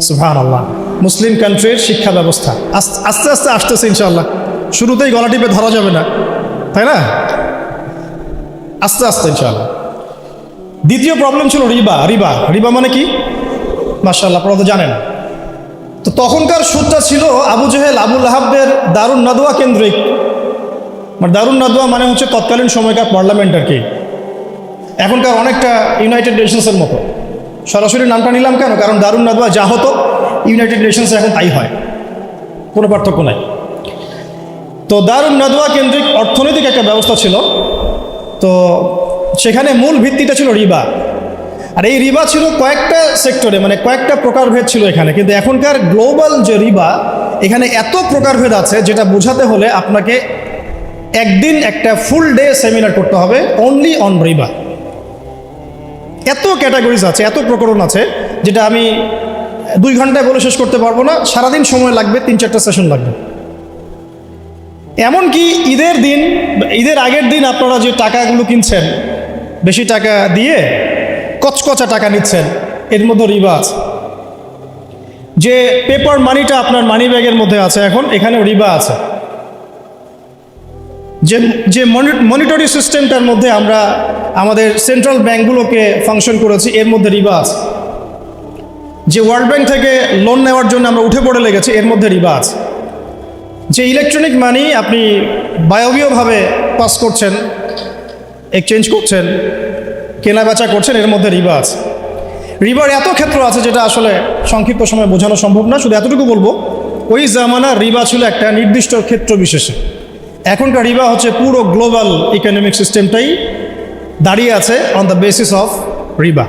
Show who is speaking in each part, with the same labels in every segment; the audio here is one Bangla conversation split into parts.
Speaker 1: সুহান আল্লাহ মুসলিম কান্ট্রির শিক্ষা ব্যবস্থা। আস্তে আস্তে আসতেছে ইনশাল্লাহ শুরুতেই গলা টিপে ধরা যাবে না। তাই না? আস্তে আস্তে ইনশাল্লাহ দ্বিতীয় প্রবলেম ছিল রিবা রিবা। রিবা মানে কি? মার্শাল্লাহ আপনারা তো জানেন। তো তখনকার সুদটা ছিল আবু জেহেল, আবুল আহাবের দারুণ নাদোয়া কেন্দ্রিক। মানে দারুণ নাদোয়া মানে হচ্ছে তৎকালীন সময়কার পার্লামেন্ট আর কি। এখনকার অনেকটা ইউনাইটেড নেশনসের মতো। সরাসরি নামটা নিলাম কেন? কারণ দারুণ নাদোয়া যা হতো ইউনাইটেড নেশনসে এখন তাই হয়। কোনো পার্থক্য নাই। তো দারুণ নাদোয়া কেন্দ্রিক অর্থনৈতিক একটা ব্যবস্থা ছিল। তো সেখানে মূল ভিত্তিটা ছিল রিবা। আর এই রিবা ছিল কয়েকটা সেক্টরে মানে কয়েকটা প্রকারভেদ ছিল এখানে। কিন্তু এখনকার গ্লোবাল যে রিবা, এখানে এত প্রকারভেদ আছে যেটা বোঝাতে হলে আপনাকে একদিন একটা ফুল ডে সেমিনার করতে হবে অনলি অন রিবা। এত ক্যাটাগরিজ আছে, এত প্রকরণ আছে, যেটা আমি দুই ঘন্টায় বলে শেষ করতে পারব না, সারাদিন সময় লাগবে, তিন চারটা সেশন লাগবে। এমনকি ঈদের দিন, ঈদের আগের দিন আপনারা যে টাকাগুলো কিনছেন, বেশি টাকা দিয়ে কচকচা টাকা নিচ্ছেন, এর মধ্যে রিবা আছে যে পেপার মানিটা আপনার মানি ব্যাগের মধ্যে আছে এখন, এখানেও রিবা আছে। যে যে মনিটরি সিস্টেমটার মধ্যে আমরা আমাদের সেন্ট্রাল ব্যাঙ্কগুলোকে ফাংশন করেছি, এর মধ্যে রিবা আছে। যে ওয়ার্ল্ড ব্যাংক থেকে লোন নেওয়ার জন্য আমরা উঠে পড়ে লেগেছি, এর মধ্যে রিবা আছে। যে ইলেকট্রনিক মানি আপনি বায়বীয়ভাবে পাস করছেন এক্সচেঞ্জ করছেন কেনা বেচা করছেন, এর মধ্যে রিবা আছে। রিবার এত ক্ষেত্র আছে যেটা আসলে সংক্ষিপ্ত সময় বোঝানো সম্ভব না, শুধু এতটুকু বলব, ওই জামানা রিবা ছিল একটা নির্দিষ্ট ক্ষেত্র বিশেষে। এখনকার রিবা হচ্ছে পুরো গ্লোবাল ইকোনমিক সিস্টেমটাই দাঁড়িয়ে আছে অন দ্য বেসিস অফ রিবা।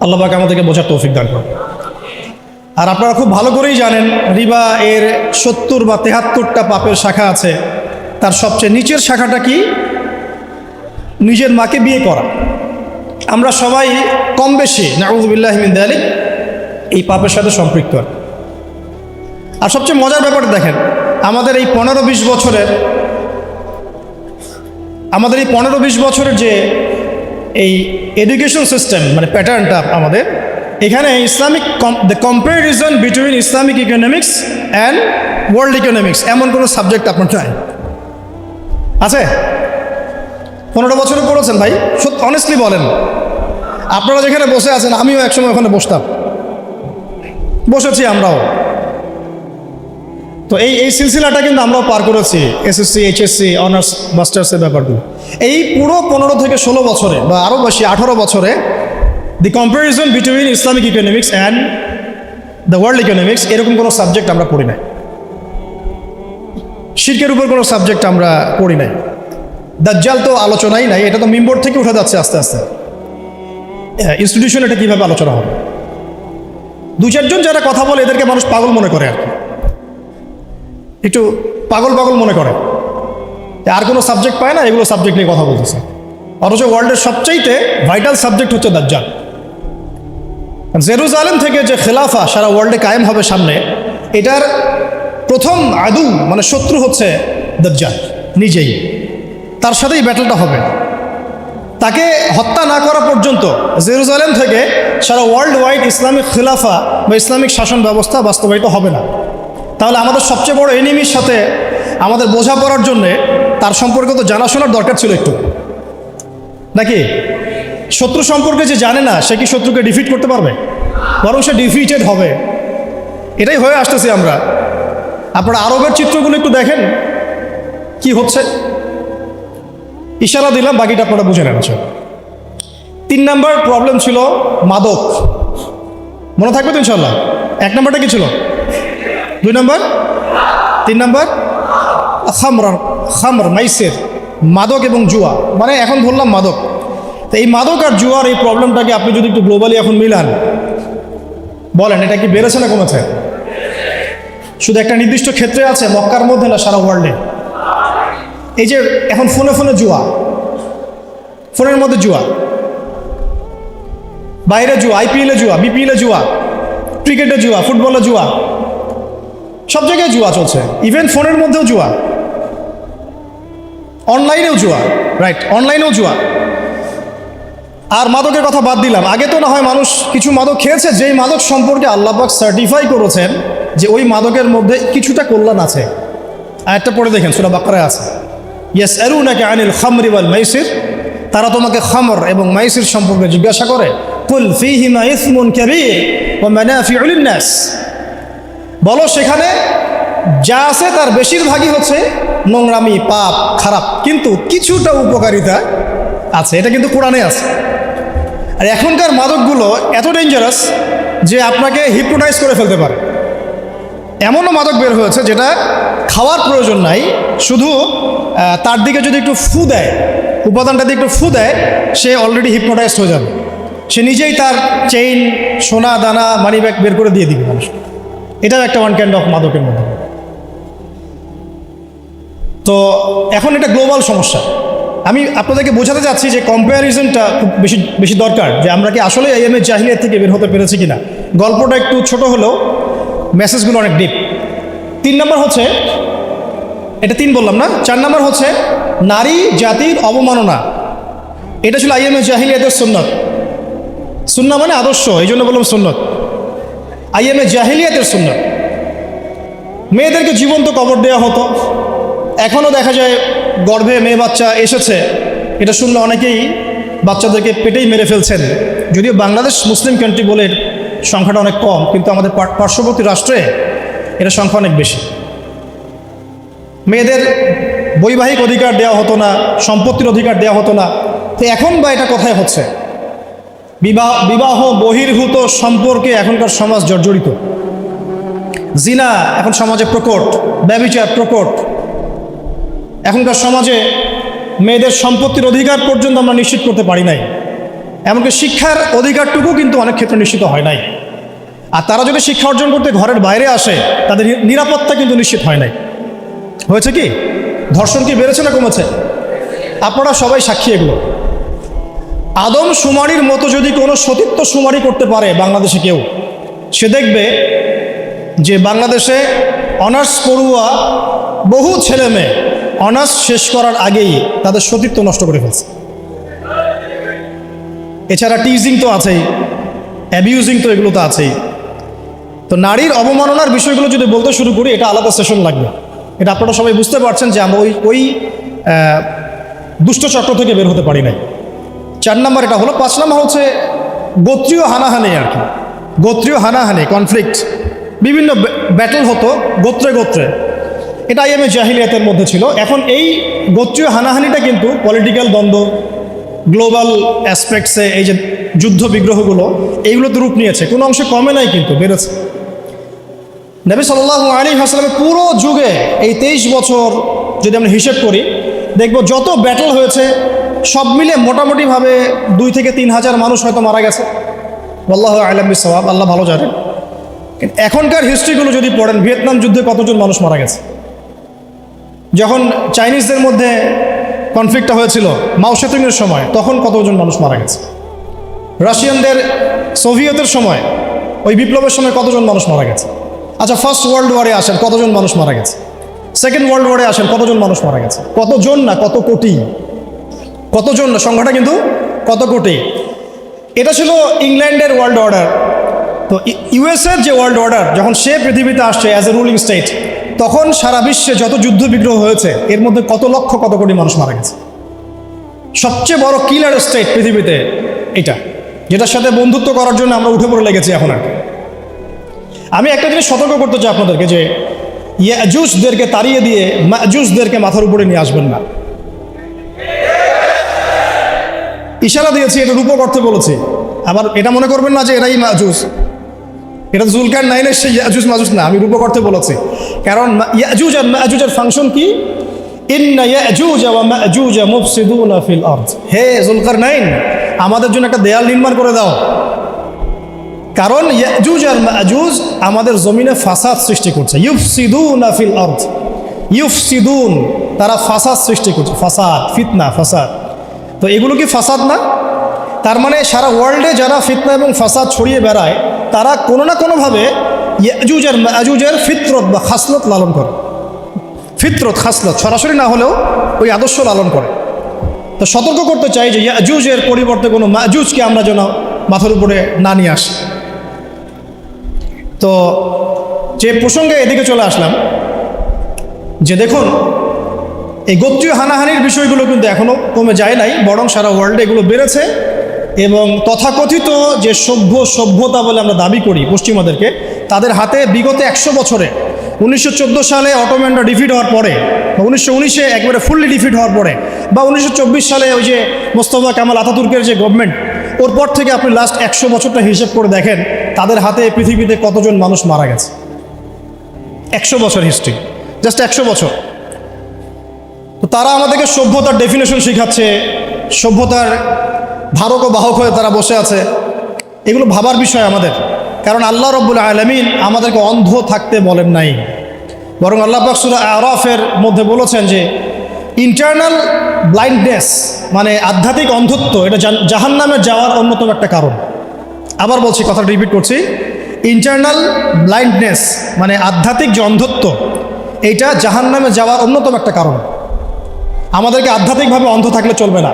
Speaker 1: আল্লাহবাক আমাদেরকে বোঝার তৌফিক দান করুন। আর আপনারা খুব ভালো করেই জানেন, রিবা এর সত্তর বা তেহাত্তরটা পাপের শাখা আছে। তার সবচেয়ে নিচের শাখাটা কি? নিজের মাকে বিয়ে করা। আমরা সবাই কম বেশি নাউজুবিল্লাহমিন আলী এই পাপের সাথে সম্পৃক্ত। আর সবচেয়ে মজার ব্যাপারটা দেখেন আমাদের এই পনেরো বিশ বছরের, আমাদের এই পনেরো বিশ বছরের যে এই এডুকেশন সিস্টেম মানে প্যাটার্নটা আমাদের, এখানে Islamic the comparison between Islamic economics and world economics এমন কোনো সাবজেক্ট আপনার নাই। আছে? পনেরো বছরে পড়েছেন ভাই? সত্যি অনেস্টলি বলেন। আপনারা যেখানে বসে আছেন, আমিও একসময় ওখানে বসতাম। বসেছি আমরাও। তো এই এই সিলসিলাটা কিন্তু আমরাও পার করেছি এসএসসি এইচএসসি অনার্স মাস্টার্সের ব্যাপারগুলো। এই পুরো পনেরো থেকে ষোলো বছরে বা আরও বেশি, আঠারো বছরে the comparison between Islamic economics and the world economics এরকম কোনো সাবজেক্ট আমরা পড়ি নাই। শিল্পের উপর কোনো সাবজেক্ট আমরা পড়ি নাই। দাজ্জাল তো আলোচনাই নাই, এটা তো মিম্বোর্ড থেকে উঠে যাচ্ছে আস্তে আস্তে। ইনস্টিটিউশন এটা কীভাবে আলোচনা হবে? দু চারজন যারা কথা বলে এদেরকে মানুষ পাগল মনে করে আর কি। একটু পাগল পাগল মনে করে। আর কোনো সাবজেক্ট পায় না, এগুলো সাবজেক্ট নিয়ে কথা বলতেছে। অথচ ওয়ার্ল্ডের সবচাইতে ভাইটাল সাবজেক্ট হচ্ছে দাজ্জাল। জেরুজালেম থেকে যে খেলাফা সারা ওয়ার্ল্ডে কায়েম হবে সামনে, এটার প্রথম আদু মানে শত্রু হচ্ছে দাজ্জাল, নিজেই। তার সাথেই ব্যাটেলটা হবে। তাকে হত্যা না করা পর্যন্ত জেরুজালেম থেকে সারা ওয়ার্ল্ড ওয়াইড ইসলামিক খিলাফা বা ইসলামিক শাসন ব্যবস্থা বাস্তবায়িত হবে না। তাহলে আমাদের সবচেয়ে বড় এনিমির সাথে আমাদের বোঝাপড়ার জন্যে তার সম্পর্কে তো জানাশোনার দরকার ছিল একটু। নাকি? শত্রু সম্পর্কে যে জানে না, সে কি শত্রুকে ডিফিট করতে পারবে? বরং সে ডিফিটেড হবে। এটাই হয়ে আসতেছি আমরা। আপনারা আরবের চিত্রগুলো একটু দেখেন। কি হচ্ছে? ইশারা দিলাম, বাকিটা আপনারা বুঝে নেন আচ্ছা। তিন নাম্বার প্রবলেম ছিল মাদক। মনে থাকবে তো ইনশাল্লাহ এক নাম্বারটা কি ছিল? দুই নম্বর? তিন নাম্বার? খামর খামর, মাইসের, মাদক এবং জুয়া। মানে এখন ধরলাম মাদক। তো এই মাদক আর জুয়ার এই প্রবলেমটাকে আপনি যদি একটু গ্লোবালি এখন মিলান, বলেন, এটা কি বেড়েছে না কমেছে? শুধু একটা নির্দিষ্ট ক্ষেত্রে আছে, মক্কার মধ্যে না, সারা ওয়ার্ল্ডে এই যে এখন ফোনে ফোনে জুয়া। ফোনের মধ্যে জুয়া। বাইরে জুয়া আইপিএলে জুয়া বিপিএলে জুয়া ক্রিকেটে জুয়া ফুটবলে জুয়া। সব জায়গায় জুয়া চলছে। ইভেন ফোনের মধ্যেও জুয়া। অনলাইনেও জুয়া। রাইট অনলাইনেও জুয়া। আর মাদকের কথা বাদ দিলাম। আগে তো না হয় মানুষ কিছু মাদক খেয়েছে, যেই মাদক সম্পর্কে আল্লাহবাক সার্টিফাই করেছেন যে ওই মাদকের মধ্যে কিছুটা কল্যাণ আছে। আর একটা পড়ে দেখেন, সুরা বাকারায় আছে। ইয়েস এরু নাকি আনিল খামরি ওয়াল মাইসির। তারা তোমাকে খামর এবং মাইসির সম্পর্কে জিজ্ঞাসা করে, কুল ফিহিমা ইসমুন কাবীর ওয়া মানাফিউল লিন-নাস বলো সেখানে যা আছে তার বেশিরভাগই হচ্ছে নোংরামি, পাপ, খারাপ। কিন্তু কিছুটা উপকারিতা আছে, এটা কিন্তু কোরআনে আছে। আর এখনকার মাদকগুলো এত ডেঞ্জারাস যে আপনাকে হিপনোটাইজ করে ফেলতে পারে। এমনও মাদক বের হয়েছে যেটা খাওয়ার প্রয়োজন নাই, শুধু তার দিকে যদি একটু ফু দেয় উপাদানটা দিয়ে একটু ফু দেয়, সে অলরেডি হিপনোটাইজড হয়ে যাবে। সে নিজেই তার চেইন সোনা, দানা মানি ব্যাগ বের করে দিয়ে দিবে মানুষ এটাও একটা ওয়ান কাইন্ড অফ মাদকের মধ্যে। তো এখন এটা গ্লোবাল সমস্যা। আমি আপনাদেরকে বোঝাতে চাচ্ছি যে কম্প্যারিজনটা খুব বেশি বেশি দরকার, যে আমরা কি আসলে এই এম এ জাহিলিয়াত থেকে বের হতে পেরেছি কিনা। গল্পটা একটু ছোট হলেও মেসেজগুলো অনেক ডিপ তিন নম্বর হচ্ছে, এটা তিন বললাম না, চার নম্বর হচ্ছে, নারী জাতির অবমাননা। এটা ছিল আইএমএ জাহিলিয়াতের সুন্নত। সুন্না মানে আদর্শ, এই জন্য বললাম সুন্নত। আইএমএ জাহিলিয়াতের সুন্নত। মেয়েদেরকে জীবন্ত কবর দেওয়া হতো। এখনও দেখা যায় গর্ভে মেয়ে বাচ্চা এসেছে। এটা শুনলে অনেকেই বাচ্চাদেরকে পেটেই মেরে ফেলছেন। যদিও বাংলাদেশ মুসলিম কান্ট্রি বলে সংখ্যাটা অনেক কম, কিন্তু আমাদের পার্শ্ববর্তী রাষ্ট্রে এটা সংখ্যা অনেক বেশি। মেয়েদের বৈবাহিক অধিকার দেওয়া হতো না, সম্পত্তির অধিকার দেওয়া হতো না। তো এখন বা এটা কোথায় হচ্ছে? বিবাহ বিবাহ বহির্ভূত সম্পর্কে এখনকার সমাজ জর্জরিত। জিনা এখন সমাজে প্রকট, ব্যবিচার প্রকট। এখনকার সমাজে মেয়েদের সম্পত্তির অধিকার পর্যন্ত আমরা নিশ্চিত করতে পারি নাই। এমনকি শিক্ষার অধিকারটুকু কিন্তু অনেক ক্ষেত্রে নিশ্চিত হয় নাই। আর তারা যদি শিক্ষা অর্জন করতে ঘরের বাইরে আসে, তাদের নিরাপত্তা কিন্তু নিশ্চিত হয় নাই। হয়েছে কি? ধর্ষণ কি বেড়েছে না কমেছে? আপনারা সবাই সাক্ষী এগুলো। আদম সুমারির মতো যদি কোনো সতীত্ব সুমারি করতে পারে বাংলাদেশে কেউ সে দেখবে যে বাংলাদেশে অনার্স পড়ুয়া বহু ছেলে মেয়ে অনার্স শেষ করার আগেই তাদের সতীত্ব নষ্ট করে ফেলছে। এছাড়া টিজিং তো আছেই অ্যাবিউজিং তো এগুলো তো আছেই। তো নারীর অবমাননার বিষয়গুলো যদি বলতে শুরু করি এটা আলাদা সেশন লাগবে। এটা আপনারা সবাই বুঝতে পারছেন যে আমরা ওই ওই আহ, দুষ্ট চক্র থেকে বের হতে পারি নাই। চার নম্বর এটা হলো, পাঁচ নম্বর হচ্ছে গোত্রীয় হানাহানি আর কি। গোত্রীয় হানাহানি কনফ্লিক্ট বিভিন্ন ব্যাটল হতো গোত্রে গোত্রে। এটা আইএমএ জাহিলিয়াতের মধ্যে ছিল। এখন এই গোত্রীয় হানাহানিটা কিন্তু পলিটিক্যাল দ্বন্দ্ব গ্লোবাল অ্যাসপেক্টসে এই যে যুদ্ধ বিগ্রহগুলো, এইগুলোতে রূপ নিয়েছে। কোনো অংশে কমে নাই কিন্তু, বেড়েছে। নবী সাল্লাহ আলী হাসলামের পুরো যুগে এই তেইশ বছর যদি আমরা হিসেব করি, দেখব যত ব্যাটল হয়েছে সব মিলে মোটামুটিভাবে দুই থেকে তিন হাজার মানুষ হয়তো মারা গেছে। আল্লাহ আলম সবাব আল্লাহ ভালো জানেন। এখনকার হিস্ট্রিগুলো যদি পড়েন, ভিয়েতনাম যুদ্ধে কতজন মানুষ মারা গেছে? যখন চাইনিজদের মধ্যে কনফ্লিক্টটা হয়েছিল মাওসেতুংয়ের সময়, তখন কতজন মানুষ মারা গেছে? রাশিয়ানদের, সোভিয়েতের সময়, ওই বিপ্লবের সময় কতজন মানুষ মারা গেছে? আচ্ছা ফার্স্ট ওয়ার্ল্ড ওয়ারে আসেন, কতজন মানুষ মারা গেছে? সেকেন্ড ওয়ার্ল্ড ওয়ারে আসেন, কতজন মানুষ মারা গেছে? কতজন না কত কোটি? কতজন সংখ্যাটা কিন্তু কত কোটি? এটা ছিল ইংল্যান্ডের ওয়ার্ল্ড অর্ডার তো ইউএসএর যে ওয়ার্ল্ড অর্ডার যখন সে পৃথিবীতে আসছে অ্যাজ এ রুলিং স্টেট তখন সারা বিশ্বে যত যুদ্ধ বিগ্রহ হয়েছে, এর মধ্যে কত লক্ষ কত কোটি মানুষ মারা গেছে। সবচেয়ে বড় কিলার স্টেট পৃথিবীতে এটা, যেটার সাথে বন্ধুত্ব করার জন্য আমরা উঠে পড়ে লেগেছি এখন আর। আমি একটা জিনিস সতর্ক করতে চাই আপনাদেরকে যে ইয়াজুসদেরকে তাড়িয়ে দিয়ে মাজুসদেরকে মাথার উপরে নিয়ে আসবেন না। ইশারা দিয়েছি, এটা রূপক অর্থে বলেছি। আবার এটা মনে করবেন না যে এরাই মাজুস এটা জুলকার নাইনের সেই ইয়াজুজ মাজুজ না, আমি রূপক অর্থে বলেছি। কারণ ইয়াজুজ আর মাজুজের ফাংশন কি? হে জুলকার নাইন, আমাদের জন্য একটা দেয়াল নির্মাণ করে দাও। কারণ ইয়াজুজ আর মাজুজ আমাদের জমিনে ফাসাদ সৃষ্টি করছে। ইউফসিদুনা ফিল আরদ। ইউফসিদুন, তারা ফাসাদ সৃষ্টি করছে। ফাসাদ, ফিতনা, ফাসাদ। তো এগুলো কি ফাসাদ না? তার মানে সারা ওয়ার্ল্ডে যারা ফিতনা এবং ফাসাদ ছড়িয়ে বেড়ায়, তারা কোনো না কোনোভাবে ইয়াজুজ আর মাজুজের ফিতরত বা খাসলত লালন করে। ফিতরত, খাসলত সরাসরি না হলেও ওই আদর্শ লালন করে। তো সতর্ক করতে চাই যে ইয়াজুজের পরিবর্তে কোনো মাজুজকে আমরা যেন মাথার উপরে না নিয়ে আসি। তো যে প্রসঙ্গে এদিকে চলে আসলাম, যে দেখুন এই গোত্রীয় হানাহানির বিষয়গুলো কিন্তু এখনও কমে যায় নাই, বরং সারা ওয়ার্ল্ডে এগুলো বেড়েছে এবং তথাকথিত যে সভ্য সভ্যতা বলে আমরা দাবি করি পশ্চিমাদেরকে, তাদের হাতে বিগত একশো বছরে উনিশশো চোদ্দ সালে অটোম্যানরা ডিফিট হওয়ার পরে বা উনিশশো উনিশে একবারে ফুললি ডিফিট হওয়ার পরে বা উনিশশো চব্বিশ সালে ওই যে মোস্তফা কামাল আতাতুর্কের যে গভর্নমেন্ট ওর পর থেকে আপনি লাস্ট একশো বছরটা হিসেব করে দেখেন, তাদের হাতে পৃথিবীতে কতজন মানুষ মারা গেছে? একশো বছর হিস্ট্রি জাস্ট একশো বছর। তারা আমাদেরকে সভ্যতার ডেফিনেশন শেখাচ্ছে, সভ্যতার ধারক ও বাহক হয়ে তারা বসে আছে। এগুলো ভাবার বিষয় আমাদের। কারণ আল্লাহ রব্বুল আলমিন আমাদেরকে অন্ধ থাকতে বলেন নাই। বরং আল্লাহ পাকসুরা আরফের মধ্যে বলেছেন যে ইন্টারনাল ব্লাইন্ডনেস মানে আধ্যাত্মিক অন্ধত্ব, এটা জাহান নামে যাওয়ার অন্যতম একটা কারণ। আবার বলছি, কথাটা রিপিট করছি। ইন্টারনাল ব্লাইন্ডনেস মানে আধ্যাত্মিক যে অন্ধত্ব, এইটা জাহান নামে যাওয়ার অন্যতম একটা কারণ। আমাদেরকে আধ্যাত্মিকভাবে অন্ধ থাকলে চলবে না।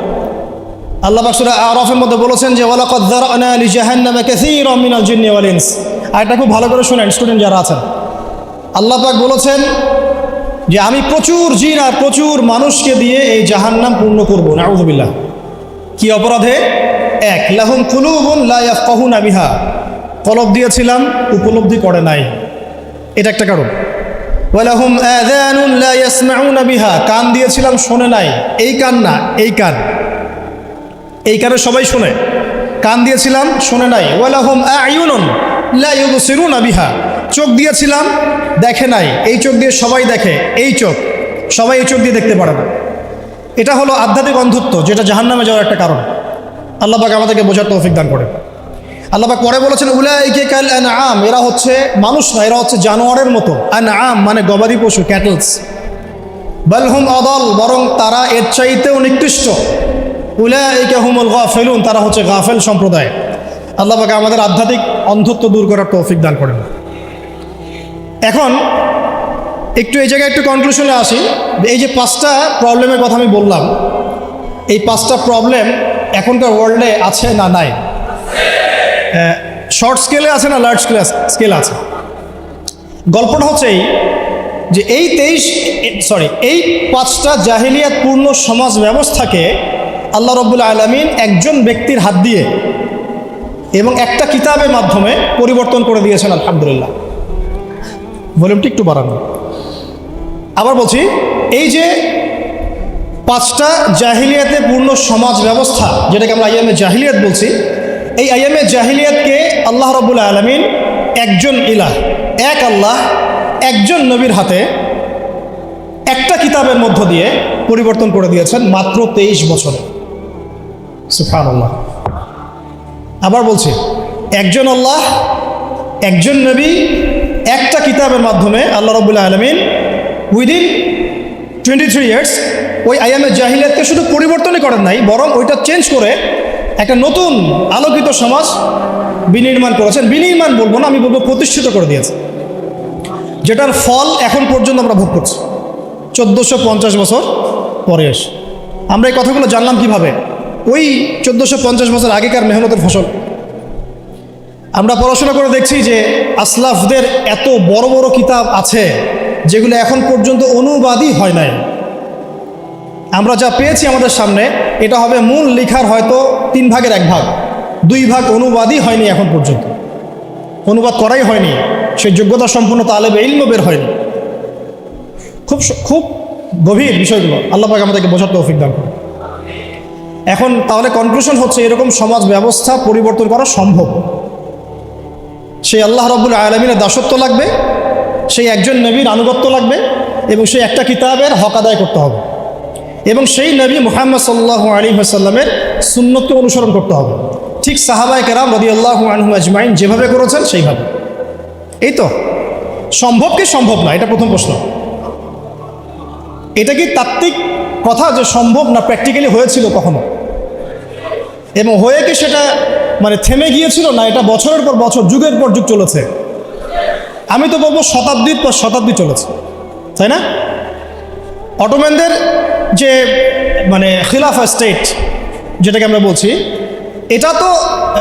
Speaker 1: আল্লাহ বাকসুরা আরফের মধ্যে বলেছেন যে, ওয়ালাকাদ যারানা লি জাহান্নামা কাসীরাম মিনাল জিন্নি ওয়াল ইনস। আর এটা খুব ভালো করে শুনেন, স্টুডেন্ট যারা আছেন। আল্লাহ পাক বলেছেন যে, আমি প্রচুর জিন আর প্রচুর মানুষকে দিয়ে এই জাহান্নাম পূর্ণ করব। নাউযুবিল্লাহ কি অপরাধে? এক, লাহুম কুলুবুন লা ইয়াফকাহুনা বিহা। কলব দিয়েছিলাম, উপলব্ধি করে নাই। এটা একটা কারণ। ওয়ালাহুম আযানুন লা ইয়াসমাউনা বিহা। কান দিয়েছিলাম, শোনে নাই। এই কান না, এই কান। এই কানে সবাই শোনে। কান দিয়েছিলাম, শোনে নাই। ওয়ালাহুম আয়ুনুন লা ইউবসিরুনা বিহা। চোখ দিয়েছিলাম, দেখে নাই। এই চোখ দিয়ে সবাই দেখে, এই চোখ। সবাই এই চোখ দিয়ে দেখতে পারে না। এটা হলো আধ্যাত্মিক অন্ধত্ব, যেটা জাহান্নামে যাওয়ার একটা কারণ। আল্লাহ পাক আমাদেরকে বোঝার তৌফিক দান করে আল্লাহ পরে বলেছেন, উলাইকে কাল আম এরা হচ্ছে মানুষ না, এরা হচ্ছে জানোয়ারের মতো। আম মানে গবাদি পশু, ক্যাটলস। বালহুম অদল বরং তারা এর চাইতেও নিকৃষ্ট। উলাইকে হুমুল গাফেলুন, তারা হচ্ছে গাফেল সম্প্রদায়। আল্লাহ পাক আমাদের আধ্যাত্মিক অন্ধত্ব দূর করার তৌফিক দান করেন। এখন একটু এই জায়গায় একটু কনক্লুশনে আসি। এই যে পাঁচটা প্রবলেমের কথা আমি বললাম, এই পাঁচটা প্রবলেম এখনকার ওয়ার্ল্ডে আছে না নাই? শর্ট স্কেলে আছে না লার্জ স্কেলে স্কেল আছে। গল্পটা হচ্ছে এই যে এই তেইশ সরি এই পাঁচটা জাহিলিয়াতপূর্ণ সমাজ ব্যবস্থাকে আল্লাহ রব্বুল আলমিন একজন ব্যক্তির হাত দিয়ে এবং একটা কিতাবের মাধ্যমে পরিবর্তন করে দিয়েছেন, আলহামদুলিল্লাহ। ভলিউমটি একটু বাড়ানো। আবার বলছি, এই যে পাঁচটা জাহিলিয়াতে পূর্ণ সমাজ ব্যবস্থা, যেটাকে আমরা আইএমএ জাহিলিয়াত বলছি এই আইএমএ জাহিলিয়াতকে আল্লাহ রবুল্লা আলমিন একজন ইলাহ, এক আল্লাহ, একজন নবীর হাতে একটা কিতাবের মধ্য দিয়ে পরিবর্তন করে দিয়েছেন মাত্র তেইশ বছরে। সুফান আল্লাহ আবার বলছি, একজন আল্লাহ, একজন নবী, একটা কিতাবের মাধ্যমে আল্লাহ রবুল্লাহ আলমিন উইদিন টোয়েন্টি থ্রি ইয়ার্স ওই আইএমএ জাহিলিয়াতকে শুধু পরিবর্তনই করেন নাই, বরং ওইটা চেঞ্জ করে একটা নতুন আলোকিত সমাজ বিনির্মাণ করেছেন। বিনির্মাণ বলব না, আমি বলব প্রতিষ্ঠিত করে দিয়েছে। যেটার ফল এখন পর্যন্ত আমরা ভোগ করছি। চোদ্দোশো পঞ্চাশ বছর পরে এসে। আমরা এই কথাগুলো জানলাম কীভাবে? ওই চোদ্দোশো পঞ্চাশ বছর আগেকার মেহনতের ফসল। আমরা পড়াশোনা করে দেখছি যে আসলাফদের এত বড় বড় কিতাব আছে, যেগুলো এখন পর্যন্ত অনুবাদই হয় নাই। আমরা যা পেয়েছি আমাদের সামনে, এটা হবে মূল লেখার হয়তো তিন ভাগের এক ভাগ। দুই ভাগ অনুবাদই হয়নি এখন পর্যন্ত। অনুবাদ করাই হয়নি। সেই যোগ্যতা সম্পূর্ণ তালেবে ইলম বের হয়নি। খুব খুব গভীর বিষয়গুলো। আল্লাহ পাক আমাদেরকে বোঝার তৌফিক দান করে এখন তাহলে কনক্লুশন হচ্ছে এরকম সমাজ ব্যবস্থা পরিবর্তন করা সম্ভব। সেই আল্লাহ রব্বুল আলমিনের দাসত্ব লাগবে, সেই একজন নবীর আনুগত্য লাগবে এবং সেই একটা কিতাবের হক আদায় করতে হবে। এবং সেই নবী মুহাম্মদ সাল্লাহ আলী আসাল্লামের সুন্নতকে অনুসরণ করতে হবে। ঠিক সাহাবায় কেরাম রদি আল্লাহ আনহু আজমাইন যেভাবে করেছেন সেইভাবে। এই তো, সম্ভব কি সম্ভব না? এটা প্রথম প্রশ্ন। এটা কি তাত্ত্বিক কথা যে সম্ভব না প্র্যাকটিক্যালি হয়েছিল কখনো? এবং হয়ে কি সেটা মানে থেমে গিয়েছিল না এটা বছরের পর বছর, যুগের পর যুগ চলেছে? আমি তো বলব শতাব্দীর পর শতাব্দী চলেছে। তাই না? অটোম্যানদের যে মানে খিলাফা স্টেট যেটাকে আমরা বলছি, এটা তো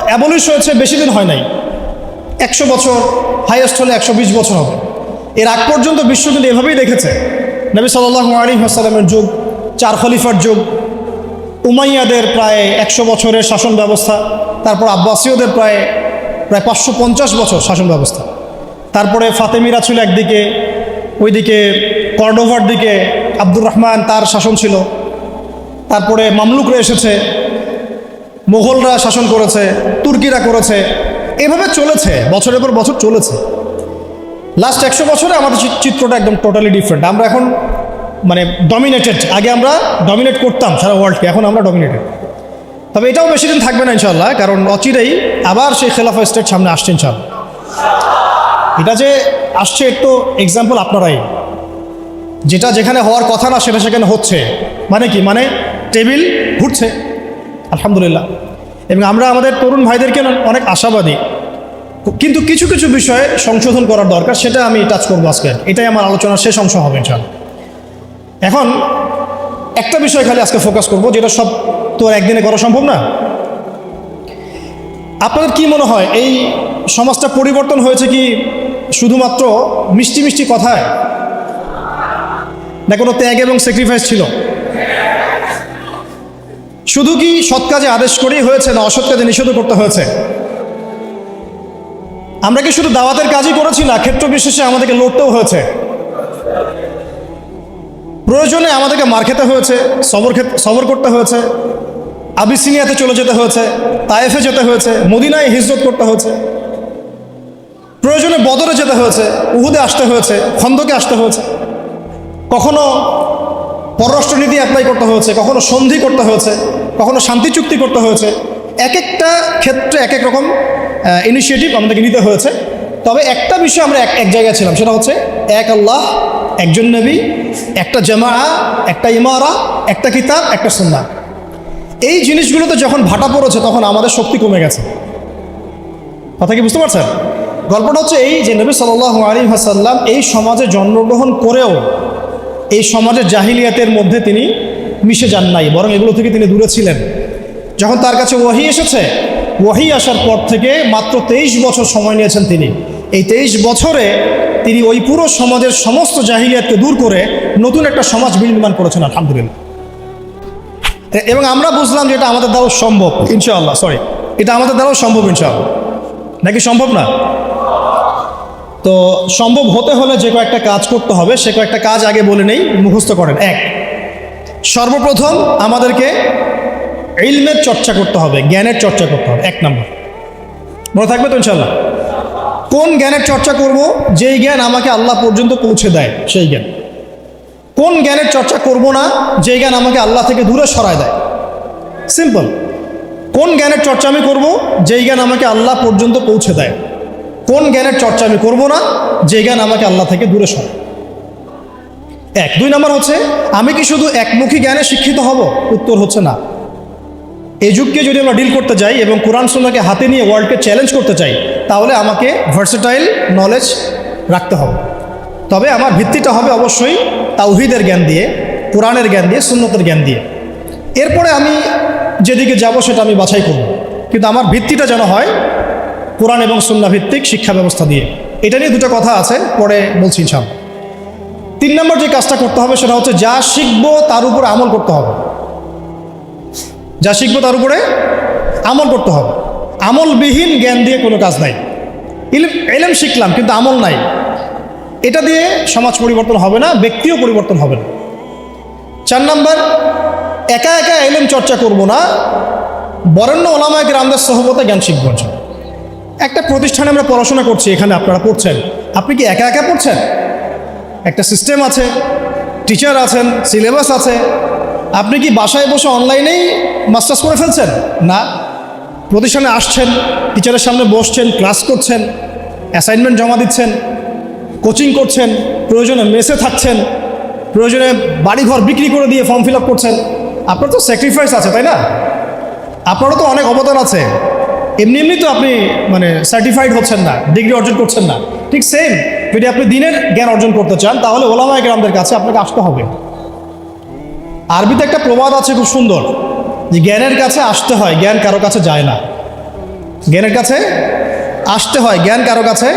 Speaker 1: অ্যাবলিশ হয়েছে বেশি দিন হয় নাই। একশো বছর হাইয়েস্ট হলে একশো বিশ বছর হবে। এর আগ পর্যন্ত বিশ্ব কিন্তু এভাবেই দেখেছে। নবী সাল্লাহ আলী হাসালামের যুগ, চার খলিফার যুগ, উমাইয়াদের প্রায় একশো বছরের শাসন ব্যবস্থা, তারপর আব্বাসীয়দের প্রায় প্রায় পাঁচশো পঞ্চাশ বছর শাসন ব্যবস্থা। তারপরে ফাতেমিরা ছিল একদিকে, ওইদিকে কর্ডোভার দিকে আব্দুর রহমান তার শাসন ছিল। তারপরে মামলুকরা এসেছে মোগলরা শাসন করেছে, তুর্কিরা করেছে, এভাবে চলেছে, বছরের পর বছর চলেছে। লাস্ট একশো বছরে আমাদের চিত্রটা একদম টোটালি ডিফারেন্ট আমরা এখন মানে ডমিনেটেড আগে আমরা ডমিনেট করতাম সারা ওয়ার্ল্ডকে এখন আমরা ডমিনেটেড তবে এটাও বেশি দিন থাকবে না ইনশাল্লাহ কারণ অচিরেই আবার সেই খেলাফা স্টেট সামনে আসছে ইনশাল্লাহ এটা যে আসছে একটু এক্সাম্পল আপনারাই। যেটা যেখানে হওয়ার কথা না, সেটা সেখানে হচ্ছে। মানে কি? মানে টেবিল ঘুরছে। আলহামদুলিল্লাহ। এবং আমরা আমাদের তরুণ ভাইদেরকে অনেক আশাবাদী। কিন্তু কিছু কিছু বিষয়ে সংশোধন করার দরকার, সেটা আমি টাচ করব আজকে। এটাই আমার আলোচনার শেষ অংশ হবে ইনশাল্লাহ এখন একটা বিষয় খালি আজকে ফোকাস করব, যেটা সব তো আর একদিনে করা সম্ভব না। আপনাদের কি মনে হয়, এই সমাজটা পরিবর্তন হয়েছে কি শুধুমাত্র মিষ্টি মিষ্টি কথায়? না কোনো ত্যাগ এবং স্যাক্রিফাইস ছিল? শুধু কি সৎ কাজে আদেশ করেই হয়েছে না অসৎ কাজে নিষেধ করতে হয়েছে? আমরা কি শুধু দাওয়াতের কাজই করেছি না, ক্ষেত্র বিশেষে আমাদেরকে লড়তেও হয়েছে? প্রয়োজনে আমাদেরকে মার খেতে হয়েছে, সবর সবর করতে হয়েছে, আবিসিনিয়াতে চলে যেতে হয়েছে, তায়েফে যেতে হয়েছে, মদিনায় হিজরত করতে হয়েছে। প্রয়োজনে বদরে যেতে হয়েছে, উহুদে আসতে হয়েছে, খন্দকে আসতে হয়েছে। কখনো পররাষ্ট্রনীতি অ্যাপ্লাই করতে হয়েছে, কখনো সন্ধি করতে হয়েছে, কখনো শান্তি চুক্তি করতে হয়েছে এক একটা ক্ষেত্রে এক এক রকম ইনিশিয়েটিভ আমাদেরকে নিতে হয়েছে। তবে একটা বিষয় আমরা এক এক জায়গায় ছিলাম, সেটা হচ্ছে এক আল্লাহ, একজন নবী, একটা জামা একটা ইমারা, একটা কিতাব, একটা সন্ধ্যা এই জিনিসগুলোতে যখন ভাটা পড়েছে, তখন আমাদের শক্তি কমে গেছে। কথা কি বুঝতে পারছেন? গল্পটা হচ্ছে এই যে নবী সাল আলী হাসাল্লাম এই সমাজে জন্মগ্রহণ করেও এই সমাজের জাহিলিয়াতের মধ্যে তিনি মিশে যান নাই, বরং এগুলো থেকে তিনি দূরে ছিলেন। যখন তার কাছে ওয়াহি এসেছে, ওয়াহি আসার পর থেকে মাত্র তেইশ বছর সময় নিয়েছেন তিনি। এই তেইশ বছরে তিনি ওই পুরো সমাজের সমস্ত জাহিলিয়াতকে দূর করে নতুন একটা সমাজ বিনির্মাণ করেছেন, আলহামদুলিল্লাহ। এবং আমরা বুঝলাম যে এটা আমাদের দ্বারাও সম্ভব, ইনশাআল্লাহ সরি এটা আমাদের দ্বারাও সম্ভব, ইনশাআল্লাহ। নাকি সম্ভব না? তো সম্ভব হতে হলে যে কয়েকটা কাজ করতে হবে, সে কয়েকটা কাজ আগে বলে নেই, মুখস্থ করেন। এক, সর্বপ্রথম আমাদেরকে ইলমের চর্চা করতে হবে, জ্ঞানের চর্চা করতে হবে। এক নম্বর। মনে থাকবে তো ইনশাল্লাহ কোন জ্ঞানের চর্চা করব? যেই জ্ঞান আমাকে আল্লাহ পর্যন্ত পৌঁছে দেয়, সেই জ্ঞান। কোন জ্ঞানের চর্চা করব না, যেই জ্ঞান আমাকে আল্লাহ থেকে দূরে সরায় দেয়? সিম্পল। কোন জ্ঞানের চর্চা আমি করব? যেই জ্ঞান আমাকে আল্লাহ পর্যন্ত পৌঁছে দেয়। কোন জ্ঞানের চর্চা আমি করব না, যে জ্ঞান আমাকে আল্লাহ থেকে দূরে সরায়। এক। দুই নম্বর হচ্ছে, আমি কি শুধু একমুখী জ্ঞানে শিক্ষিত হব? উত্তর হচ্ছে না। এই যুগকে যদি আমরা ডিল করতে যাই এবং কোরআন সুন্নাহকে হাতে নিয়ে ওয়ার্ল্ডকে চ্যালেঞ্জ করতে চাই তাহলে আমাকে ভার্সেটাইল নলেজ রাখতে হবে। তবে আমার ভিত্তিটা হবে অবশ্যই তাওহিদের জ্ঞান দিয়ে, কোরআনের জ্ঞান দিয়ে, সুন্নতের জ্ঞান দিয়ে। এরপরে আমি যেদিকে যাব সেটা আমি বাছাই করব। কিন্তু আমার ভিত্তিটা যেন হয় কোরআন এবং ভিত্তিক শিক্ষা ব্যবস্থা দিয়ে। এটা নিয়ে দুটো কথা আছে, পরে বলছি ইনশাল্লাহ তিন নম্বর যে কাজটা করতে হবে সেটা হচ্ছে যা শিখব তার উপরে আমল করতে হবে। যা শিখব তার উপরে আমল করতে হবে। আমলবিহীন জ্ঞান দিয়ে কোনো কাজ নাই। ইলম এলেম শিখলাম কিন্তু আমল নাই। এটা দিয়ে সমাজ পরিবর্তন হবে না, ব্যক্তিও পরিবর্তন হবে না। চার নাম্বার, একা একা এলেম চর্চা করব না, বরেণ্য ওলামায় গ্রামদের সহবতে জ্ঞান শিখব। একটা প্রতিষ্ঠানে আমরা পড়াশোনা করছি, এখানে আপনারা পড়ছেন। আপনি কি একা একা পড়ছেন? একটা সিস্টেম আছে টিচার আছেন সিলেবাস আছে। আপনি কি বাসায় বসে অনলাইনেই মাস্টার্স করে ফেলছেন? না। প্রতিষ্ঠানে আসছেন টিচারের সামনে বসছেন ক্লাস করছেন অ্যাসাইনমেন্ট জমা দিচ্ছেন কোচিং করছেন, প্রয়োজনে মেসে থাকছেন, প্রয়োজনে বাড়িঘর বিক্রি করে দিয়ে ফর্ম ফিল করছেন। আপনার তো স্যাক্রিফাইস আছে, তাই না? আপনারও তো অনেক অবদান আছে। এমনি এমনি তো আপনি মানে সার্টিফাইড হচ্ছেন না ডিগ্রি অর্জন করছেন না। ঠিক সেম যদি আপনি দিনের জ্ঞান অর্জন করতে চান, তাহলে ওলামায় গ্রামদের কাছে আপনাকে আসতে হবে। আরবিতে একটা প্রবাদ আছে খুব সুন্দর, যে জ্ঞানের কাছে আসতে হয়, জ্ঞান কারও কাছে যায় না। জ্ঞানের কাছে আসতে হয়, জ্ঞান কারও কাছে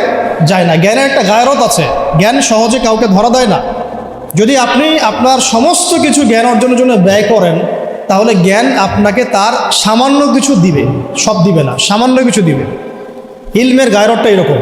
Speaker 1: যায় না। জ্ঞানের একটা গায়রত আছে, জ্ঞান সহজে কাউকে ধরা দেয় না। যদি আপনি আপনার সমস্ত কিছু জ্ঞান অর্জনের জন্য ব্যয় করেন তাহলে জ্ঞান আপনাকে তার সামান্য কিছু দিবে, সব দিবে না, সামান্য কিছু দিবে। ইলমের গায়রটা এরকম।